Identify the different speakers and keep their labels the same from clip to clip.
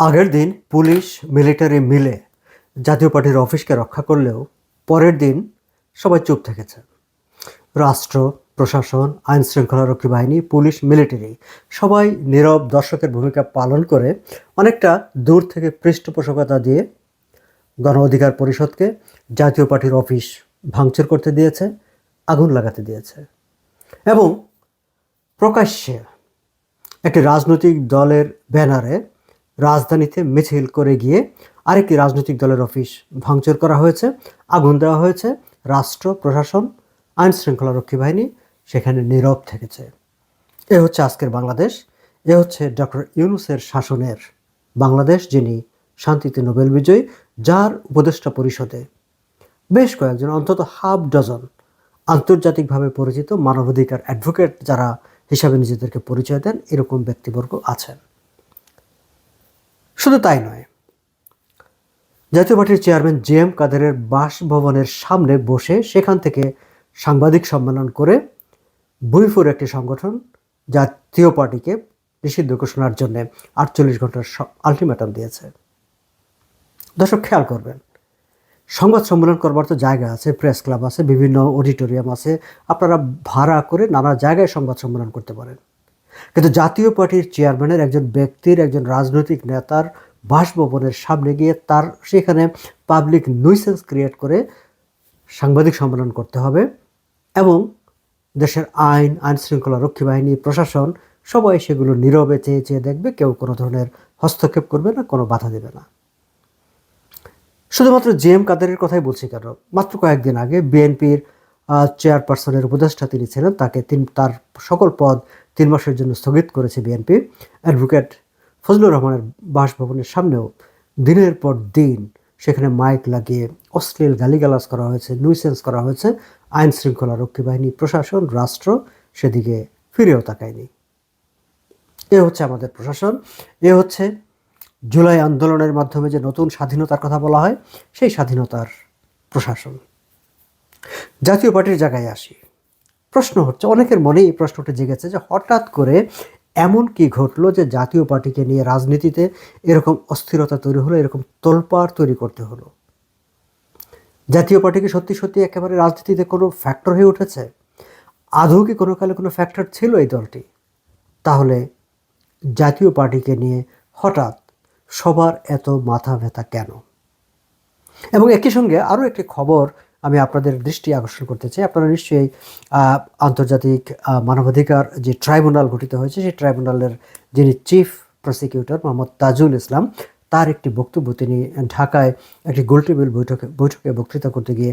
Speaker 1: আগের দিন police, military মিলে জাতীয় পার্টির অফিসকে রক্ষা করলেও পরের দিন সবাই চুপ থেকেছে। রাষ্ট্র, প্রশাসন আইন শৃঙ্খলারক্ষী বাহিনী, পুলিশ, মিলিটারি সবাই নীরব দর্শকের ভূমিকা পালন করে অনেকটা দূর থেকে পৃষ্ঠপোষকতা দিয়ে গণ অধিকার পরিষদকে জাতীয় পার্টির অফিস ভাঙচুর করতে দিয়েছে, আগুন লাগাতে দিয়েছে এবং প্রকাশ্যে একটি রাজনৈতিক দলের ব্যানারে রাজধানীতে মিছিল করে গিয়ে আরেকটি রাজনৈতিক দলের অফিস ভাঙচুর করা হয়েছে, আগুন দেওয়া হয়েছে, রাষ্ট্র, প্রশাসন, আইন শৃঙ্খলারক্ষী বাহিনী সেখানে নীরব থেকেছে। এ হচ্ছে আজকের বাংলাদেশ, এ হচ্ছে ডক্টর ইউনুসের শাসনের বাংলাদেশ, যিনি শান্তিতে নোবেল বিজয়ী, যার উপদেষ্টা পরিষদে বেশ কয়েকজন, অন্তত হাফ ডজন আন্তর্জাতিকভাবে পরিচিত মানবাধিকার অ্যাডভোকেট যারা হিসাবে নিজেদেরকে পরিচয় দেন, এরকম ব্যক্তিবর্গ আছেন। শুধু তাই নয়, জাতীয় পার্টির চেয়ারম্যান জে এম কাদেরের বাসভবনের সামনে বসে সেখান থেকে সাংবাদিক সম্মেলন করে বুইফুর একটি সংগঠন জাতীয় পার্টিকে নিষিদ্ধ ঘোষণার জন্য আটচল্লিশ ঘণ্টার আলটিমেটাম দিয়েছে। দর্শক, খেয়াল করবেন, সংবাদ সম্মেলন করবার তো জায়গা আছে প্রেস ক্লাব আছে, বিভিন্ন অডিটোরিয়াম আছে, আপনারা ভাড়া করে নানা জায়গায় সংবাদ সম্মেলন করতে পারেন। কিন্তু জাতীয় পার্টির চেয়ারম্যানের একজন ব্যক্তির একজন রাজনৈতিক নেতার বাসভবনের সামনে গিয়ে তার সেখানে পাবলিক নুইসেন্স ক্রিয়েট করে সাংবাদিক সম্মেলন করতে হবে এবং দেশের আইন আইন শৃঙ্খলা রক্ষী বাহিনী প্রশাসন সবাই সেগুলো নীরবে চেয়ে চেয়ে দেখবে, কেউ কোনো ধরনের হস্তক্ষেপ করবে না, কোনো বাধা দেবে না। শুধুমাত্র জে এম কাদেরের কথাই বলছি কেন? মাত্র কয়েকদিন আগে বিএনপির চেয়ারপারসনের উপদেষ্টা তিনি ছিলেন, তাকে তিন, তার সকল পদ তিন মাসের জন্য স্থগিত করেছে বিএনপি। অ্যাডভোকেট ফজলুর রহমানের বাসভবনের সামনেও দিনের পর দিন সেখানে মাইক লাগিয়ে অশ্লীল গালিগালাজ করা হয়েছে নুইসেন্স করা হয়েছে। আইন শৃঙ্খলা রক্ষী বাহিনী, প্রশাসন, রাষ্ট্র সেদিকে ফিরেও তাকায়নি। এ হচ্ছে আমাদের প্রশাসন। এ হচ্ছে জুলাই আন্দোলনের মাধ্যমে যে নতুন স্বাধীনতার কথা বলা হয়, সেই স্বাধীনতার প্রশাসন। জাতীয় পার্টির জায়গায় আসি। প্রশ্ন হচ্ছে, অনেকের মনেই এই প্রশ্নটা জেগেছে যে হঠাৎ করে এমন কি ঘটলো যে জাতীয় পার্টিকে নিয়ে রাজনীতিতে এরকম অস্থিরতা তৈরি হলো, এরকম তোলপাড় তৈরি করতে হলো? জাতীয় পার্টিকে সত্যি সত্যি একেবারে রাজনীতিতে কোনো ফ্যাক্টর হয়ে উঠেছে? আদৌ কি কোনো কালে কোনো ফ্যাক্টর ছিল এই দলটি? তাহলে জাতীয় পার্টিকে নিয়ে হঠাৎ সবার এত মাথা ব্যথা কেন? এবং একই সঙ্গে আরও একটি খবর আমি আপনাদের দৃষ্টি আকর্ষণ করতে চাই। আপনারা নিশ্চয়ই আন্তর্জাতিক মানবাধিকার যে ট্রাইব্যুনাল গঠিত হয়েছে, সেই ট্রাইব্যুনালের যিনি চিফ প্রসিকিউটর মোহাম্মদ তাজুল ইসলাম, তার একটি বক্তব্য তিনি ঢাকায় একটি গোলটেবিল বৈঠকে বৈঠকে বক্তৃতা করতে গিয়ে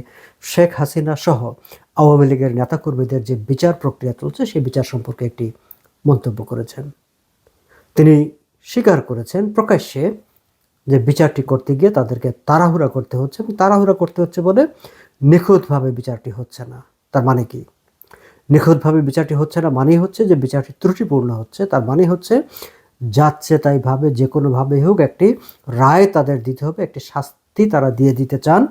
Speaker 1: শেখ হাসিনা সহ আওয়ামী লীগের নেতাকর্মীদের যে বিচার প্রক্রিয়া চলছে, সেই বিচার সম্পর্কে একটি মন্তব্য করেছেন। তিনি স্বীকার করেছেন, প্রকাশ্যে যে বিচারটি করতে গিয়ে তাদেরকে তাড়াহুড়া করতে হচ্ছে এবং তাড়াহুড়া করতে হচ্ছে বলে নিখুঁতভাবে বিচারটি হচ্ছে না। তার মানে কি? নিখুঁতভাবে বিচারটি হচ্ছে না মানেই হচ্ছে যে বিচারটি ত্রুটিপূর্ণ হচ্ছে। তার মানে হচ্ছে যাচ্ছে তাই ভাবে, যে কোনোভাবেই হোক একটি রায় তাদের দিতে হবে, একটি শাস্তি তারা দিয়ে দিতে চান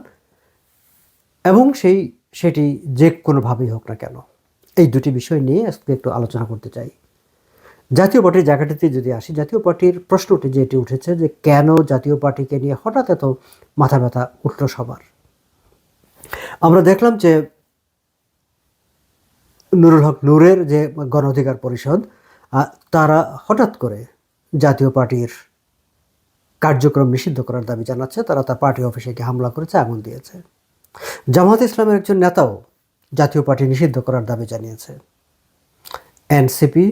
Speaker 1: এবং সেই, সেটি যে কোনোভাবেই হোক না কেন। এই দুটি বিষয় নিয়ে আজকে একটু আলোচনা করতে চাই। জাতীয় পার্টির জায়গাটিতে যদি আসি, জাতীয় পার্টির প্রশ্নটি যেটি উঠেছে যে কেন জাতীয় পার্টিকে নিয়ে হঠাৎ এত মাথা ব্যথা উঠল সবার? আমরা দেখলাম যে নুরুল হক নূরের যে গণ অধিকার পরিষদ তারা হঠাৎ করে জাতীয় পার্টির কার্যক্রম নিষিদ্ধ করার দাবি জানাচ্ছে, তারা তার পার্টি অফিসে গিয়ে হামলা করেছে, আগুন দিয়েছে। জামাত ইসলামের একজন নেতাও জাতীয় পার্টি নিষিদ্ধ করার দাবি জানিয়েছে। এনসিপি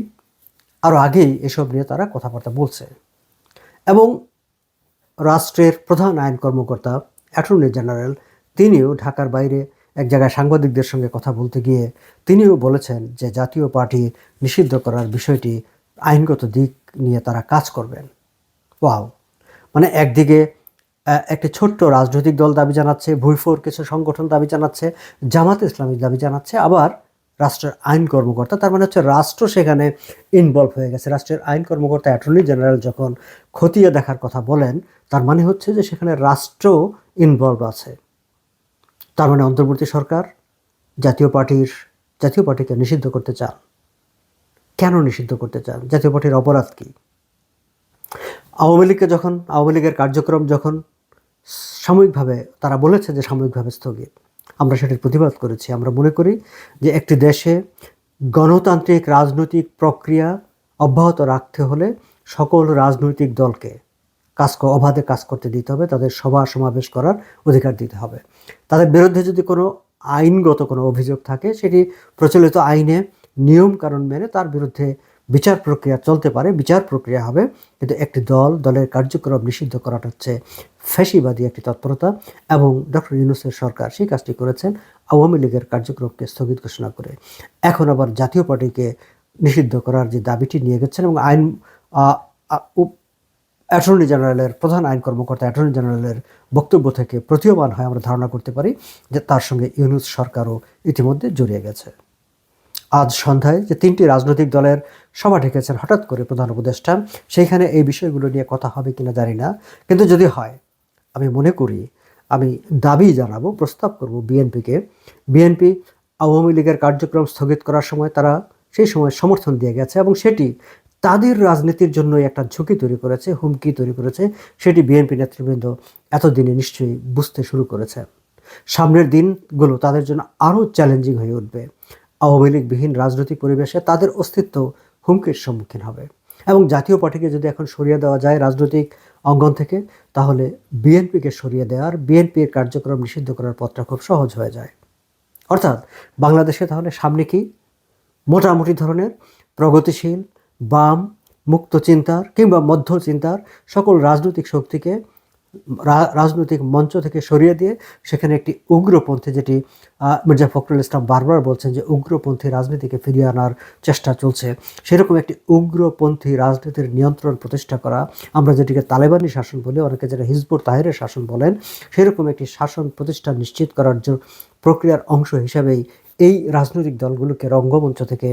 Speaker 1: আরও আগেই এসব নিয়ে তারা কথাবার্তা বলছে। এবং রাষ্ট্রের প্রধান আইন কর্মকর্তা, অ্যাটর্নি জেনারেল, তিনিও ঢাকার বাইরে এক জায়গায় সাংবাদিকদের সঙ্গে কথা বলতে গিয়ে তিনিও বলেছেন যে জাতীয় পার্টি নিষিদ্ধ করার বিষয়টি আইনগত দিক নিয়ে তারা কাজ করবেন। ওয়াও! মানে একদিকে একটি ছোট্ট রাজনৈতিক দল দাবি জানাচ্ছে ভুইফোর কিছু সংগঠন দাবি জানাচ্ছে, জামাত ইসলামী দাবি জানাচ্ছে, আবার রাষ্ট্রের আইন কর্মকর্তা, তার মানে হচ্ছে রাষ্ট্র সেখানে ইনভলভ হয়ে গেছে। রাষ্ট্রের আইন কর্মকর্তা অ্যাটর্নি জেনারেল যখন খতিয়ে দেখার কথা বলেন, তার মানে হচ্ছে যে সেখানে রাষ্ট্র ইনভলভ আছে। তার মানে অন্তর্বর্তী সরকার, জাতীয় পার্টির, জাতীয় পার্টিকে নিষিদ্ধ করতে চান। কেন নিষিদ্ধ করতে চান? জাতীয় পার্টির অপরাধ কী? আওয়ামী লীগকে যখন, আওয়ামী লীগের কার্যক্রম যখন সাময়িকভাবে, তারা বলেছে যে সাময়িকভাবে স্থগিত। আমরা সেটির প্রতিবাদ করেছি। আমরা মনে করি যে একটি দেশে গণতান্ত্রিক রাজনৈতিক প্রক্রিয়া অব্যাহত রাখতে হলে সকল রাজনৈতিক দলকে কাজ অবাধে কাজ করতে দিতে হবে, তাদের সভা সমাবেশ করার অধিকার দিতে হবে। তাদের বিরুদ্ধে যদি কোনো আইনগত কোনো অভিযোগ থাকে, সেটি প্রচলিত আইনে নিয়ম কারণ মেনে তার বিরুদ্ধে বিচার প্রক্রিয়া চলতে পারে, বিচার প্রক্রিয়া হবে। কিন্তু একটি দল, দলের কার্যক্রম নিষিদ্ধ করাটা হচ্ছে ফ্যাসিবাদী একটি তৎপরতা এবং ডক্টর ইউনুসের সরকার সেই কাজটি করেছেন আওয়ামী লীগের কার্যক্রমকে স্থগিত ঘোষণা করে। এখন আবার জাতীয় পার্টিকে নিষিদ্ধ করার যে দাবিটি নিয়ে গেছেন এবং আইন অ্যাটর্নি জেনারেলের, প্রধান আইন কর্মকর্তা অ্যাটর্নি জেনারেলের বক্তব্য থেকে প্রতীয়মান হয়, আমরা ধারণা করতে পারি যে তার সঙ্গে ইউনুস সরকারও ইতিমধ্যে জড়িয়ে গেছে। আজ সন্ধ্যায় যে তিনটি রাজনৈতিক দলের সভা ডেকেছেন হঠাৎ করে প্রধান উপদেষ্টা, সেইখানে এই বিষয়গুলো নিয়ে কথা হবে কিনা জানি না। কিন্তু যদি হয়, আমি মনে করি, আমি দাবি জানাব, প্রস্তাব করব বিএনপিকে। বিএনপি আওয়ামী লীগের কার্যক্রম স্থগিত করার সময় তারা সেই সময় সমর্থন দিয়ে গেছে এবং সেটি তাদের রাজনীতির জন্য একটা ঝুঁকি তৈরি করেছে, হুমকি তৈরি করেছে। সেটি বিএনপি নেতৃবৃন্দ এতদিনে নিশ্চয়ই বুঝতে শুরু করেছে। সামনের দিনগুলো তাদের জন্য আরও চ্যালেঞ্জিং হয়ে উঠবে। আওয়ামী লীগবিহীন রাজনৈতিক পরিবেশে তাদের অস্তিত্ব হুমকির সম্মুখীন হবে। এবং জাতীয় পার্টিকে যদি এখন সরিয়ে দেওয়া যায় রাজনৈতিক অঙ্গন থেকে, তাহলে বিএনপিকে সরিয়ে দেওয়ার, বিএনপির কার্যক্রম নিষিদ্ধ করার পথটা খুব সহজ হয়ে যায়। অর্থাৎ বাংলাদেশে তাহলে সামনে কি? মোটামুটি ধরনের প্রগতিশীল, বাম, মুক্ত চিন্তার কিংবা মধ্য চিন্তার সকল রাজনৈতিক শক্তিকে রাজনৈতিক মঞ্চ থেকে সরিয়ে দিয়ে সেখানে একটি উগ্রপন্থী যেটি মির্জা ফখরুল ইসলাম বারবার বলছেন যে উগ্রপন্থী রাজনীতিকে ফিরিয়ে আনার চেষ্টা চলছে। সেরকম একটি উগ্রপন্থী রাজনীতির নিয়ন্ত্রণ প্রতিষ্ঠা করা, আমরা যেটিকে তালেবানি শাসন বলি, অনেকে যারা হিজবুর তাহেরের শাসন বলেন, সেরকম একটি শাসন প্রতিষ্ঠা নিশ্চিত করার জন্য প্রক্রিয়ার অংশ হিসাবেই এই রাজনৈতিক দলগুলোকে রঙ্গমঞ্চ থেকে,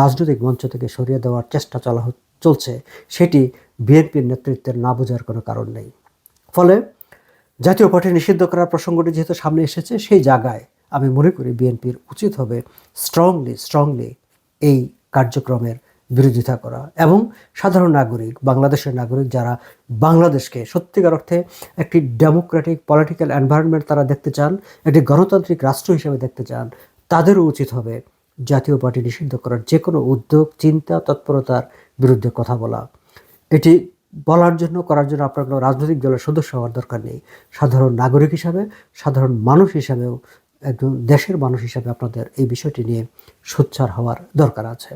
Speaker 1: রাজনৈতিক মঞ্চ থেকে সরিয়ে দেওয়ার চেষ্টা চলা চলছে। সেটি বিএনপির নেতৃত্বের না বোঝার কোনো কারণ নেই। ফলে জাতীয় পার্টি নিষিদ্ধ করার প্রসঙ্গটি যেহেতু সামনে এসেছে, সেই জায়গায় আমি মনে করি বিএনপির উচিত হবে স্ট্রংলি স্ট্রংলি এই কার্যক্রমের বিরোধিতা করা এবং সাধারণ নাগরিক, বাংলাদেশের নাগরিক যারা বাংলাদেশকে সত্যিকার অর্থে একটি ডেমোক্রেটিক পলিটিক্যাল এনভায়রনমেন্ট তারা দেখতে চান, একটি গণতান্ত্রিক রাষ্ট্র হিসেবে দেখতে চান, তাদেরও উচিত হবে জাতীয় পার্টি নিষিদ্ধ করার যে কোনো উদ্যোগ, চিন্তা, তৎপরতার বিরুদ্ধে কথা বলা। এটি বলার জন্য, করার জন্য আপনার কোনো রাজনৈতিক দলের সদস্য হওয়ার দরকার নেই। সাধারণ নাগরিক হিসাবে, সাধারণ মানুষ হিসাবেও, একজন দেশের মানুষ হিসাবে আপনাদের এই বিষয়টি নিয়ে সোচ্চার হওয়ার দরকার আছে।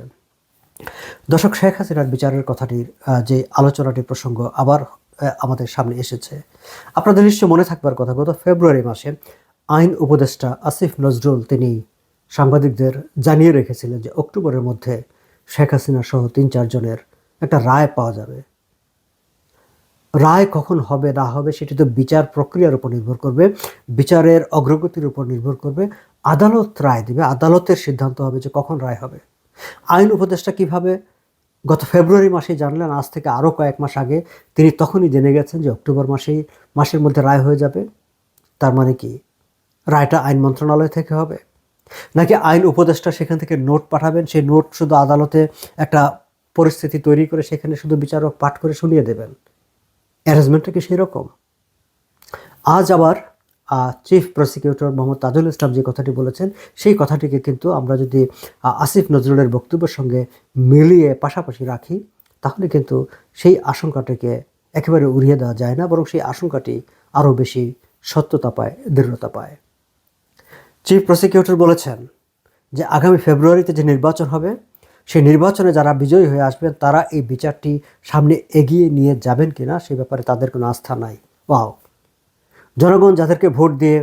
Speaker 1: দর্শক, শেখ হাসিনার বিচারের কথাটির যে আলোচনাটি প্রসঙ্গ আবার আমাদের সামনে এসেছে। আপনাদের নিশ্চয় মনে থাকবার কথা, গত ফেব্রুয়ারি মাসে আইন উপদেষ্টা আসিফ নজরুল তিনি সাংবাদিকদের জানিয়ে রেখেছিলেন যে অক্টোবরের মধ্যে শেখ হাসিনা সহ তিন চারজনের একটা রায় পাওয়া যাবে। রায় কখন হবে, না হবে, সেটি তো বিচার প্রক্রিয়ার উপর নির্ভর করবে, বিচারের অগ্রগতির উপর নির্ভর করবে, আদালত রায় দেবে, আদালতের সিদ্ধান্ত হবে যে কখন রায় হবে। আইন উপদেষ্টা কীভাবে? গত ফেব্রুয়ারি মাসে জানলেন, আজ থেকে আরও কয়েক মাস আগে তিনি তখনই জেনে গেছেন যে অক্টোবর মাসেই, মাসের মধ্যে রায় হয়ে যাবে। তার মানে কি? রায়টা আইন মন্ত্রণালয় থেকে হবে। নাকি আইন উপদেষ্টা সেখান থেকে নোট পাঠাবেন, সেই নোট শুধু আদালতে একটা পরিস্থিতি তৈরি করে সেখানে শুধু বিচারক পাঠ করে শুনিয়ে দেবেন? অ্যারেঞ্জমেন্টটা কি সেই রকম আজ আবার চিফ প্রসিকিউটর মোহাম্মদ তাজুল ইসলাম যে কথাটি বলেছেন, সেই কথাটিকে কিন্তু আমরা যদি আসিফ নজরুলের বক্তব্যের সঙ্গে মিলিয়ে পাশাপাশি রাখি, তাহলে কিন্তু সেই আশঙ্কাটাকে একেবারে উড়িয়ে দেওয়া যায় না, বরং সেই আশঙ্কাটি আরও বেশি সত্যতা পায়, দৃঢ়তা পায়। চিফ প্রসিকিউটর বলেছেন যে, আগামী ফেব্রুয়ারিতে যে নির্বাচন হবে সেই নির্বাচনে যারা বিজয়ী হয়ে আসবেন, তারা এই বিচারটি সামনে এগিয়ে নিয়ে যাবেন কি না সে ব্যাপারে তাদের কোনো আস্থা নাই। ওয়াও। জনগণ যাদেরকে ভোট দিয়ে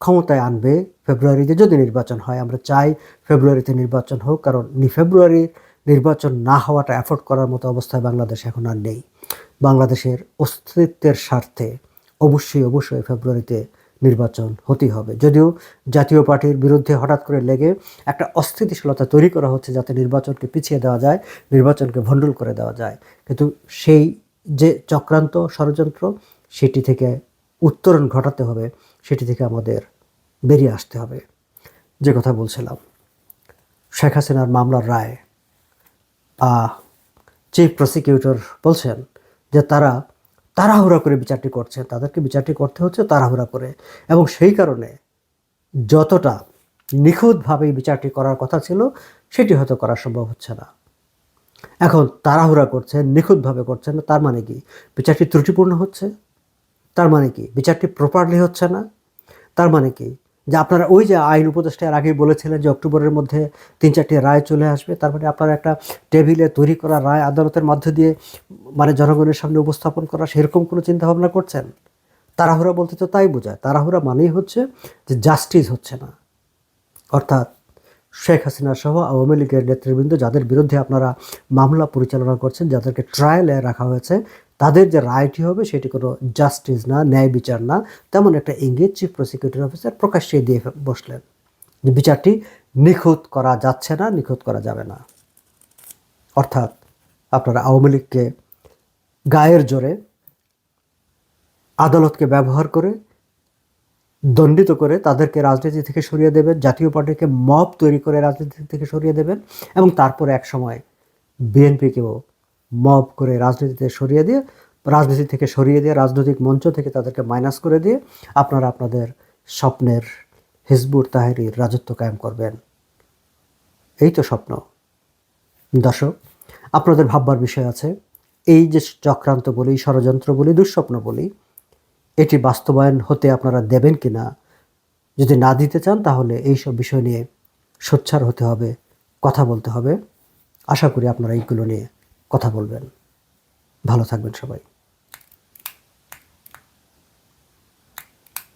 Speaker 1: ক্ষমতায় আনবে ফেব্রুয়ারিতে যদি নির্বাচন হয়, আমরা চাই ফেব্রুয়ারিতে নির্বাচন হোক, কারণ নি ফেব্রুয়ারি নির্বাচন না হওয়াটা অ্যাফোর্ড করার মতো অবস্থায় বাংলাদেশ এখন আর নেই। বাংলাদেশের অস্তিত্বের স্বার্থে অবশ্যই অবশ্যই ফেব্রুয়ারিতে নির্বাচন হতেই হবে। যদিও জাতীয় পার্টির বিরুদ্ধে হঠাৎ করে লেগে একটা অস্থিতিশীলতা তৈরি করা হচ্ছে যাতে নির্বাচনকে পিছিয়ে দেওয়া যায়, নির্বাচনকে ভণ্ডুল করে দেওয়া যায়। কিন্তু সেই যে চক্রান্ত ষড়যন্ত্র, সেটি থেকে উত্তরণ ঘটাতে হবে, সেটি থেকে আমাদের বেরিয়ে আসতে হবে। যে কথা বলছিলাম, শেখ হাসিনার মামলার রায় চিফ প্রসিকিউটর বলছেন যে তারা তাড়াহুড়া করে বিচারটি করছে। তাদেরকে বিচারটি করতে হচ্ছে তাড়াহুড়া করে। এবং সেই কারণে যতটা নিখুঁতভাবে বিচারটি করার কথা ছিল, সেটি হয়তো করা সম্ভব হচ্ছে না। এখন তাড়াহুড়া করছেন নিখুঁতভাবে করছেন তার মানে কি? বিচারটি ত্রুটিপূর্ণ হচ্ছে। তার মানে কি? বিচারটি প্রপারলি হচ্ছে না। তার মানে কি? যে আপনারা ওই যে আইন উপদেষ্টা এর আগেই বলেছিলেন যে অক্টোবরের মধ্যে তিন চারটি রায় চলে আসবে তার মানে আপনারা একটা টেবিলে তৈরি করা রায় আদালতের মধ্য দিয়ে মানে জনগণের সামনে উপস্থাপন করা, সেরকম কোনো চিন্তাভাবনা করছেন? তাড়াহুড়া বলতে তো তাই বোঝায়, তাড়াহুড়া মানেই হচ্ছে যে জাস্টিস হচ্ছে না। অর্থাৎ শেখ হাসিনা সহ আওয়ামী লীগের নেতৃবৃন্দ যাদের বিরুদ্ধে আপনারা মামলা পরিচালনা করছেন, যাদেরকে ট্রায়ালে রাখা হয়েছে, তাদের যে রায়টি হবে সেটি কোনো জাস্টিস না, ন্যায় বিচার না। তেমন একটা ইঙ্গিত চিফ প্রসিকিউটর অফিসার প্রকাশ্যে দিয়ে বসলেন। বিচারটি নিখুঁত করা যাচ্ছে না, নিখুঁত করা যাবে না। অর্থাৎ আপনারা আওয়ামী লীগকে গায়ের জোরে, আদালতকে ব্যবহার করে দণ্ডিত করে তাদেরকে রাজনীতি থেকে সরিয়ে দেবেন, জাতীয় পার্টিকে মব তৈরি করে রাজনীতি থেকে সরিয়ে দেবেন এবং তারপরে এক সময় বিএনপিকেও মব করে রাজনীতিতে সরিয়ে দিয়ে, রাজনীতি থেকে সরিয়ে দিয়ে, রাজনৈতিক মঞ্চ থেকে তাদেরকে মাইনাস করে দিয়ে আপনারা আপনাদের স্বপ্নের হিজবুর তাহেরির রাজত্ব কায়েম করবেন। এই তো স্বপ্ন। দর্শক, আপনাদের ভাববার বিষয় আছে, এই যে চক্রান্ত বলি, ষড়যন্ত্র বলি, দুঃস্বপ্ন বলি এটি বাস্তবায়ন হতে আপনারা দেবেন কি না? যদি না দিতে চান, তাহলে এই সব বিষয় নিয়ে সোচ্চার হতে হবে, কথা বলতে হবে। আশা করি আপনারা এইগুলো নিয়ে কথা বলবেন। ভালো থাকবেন সবাই।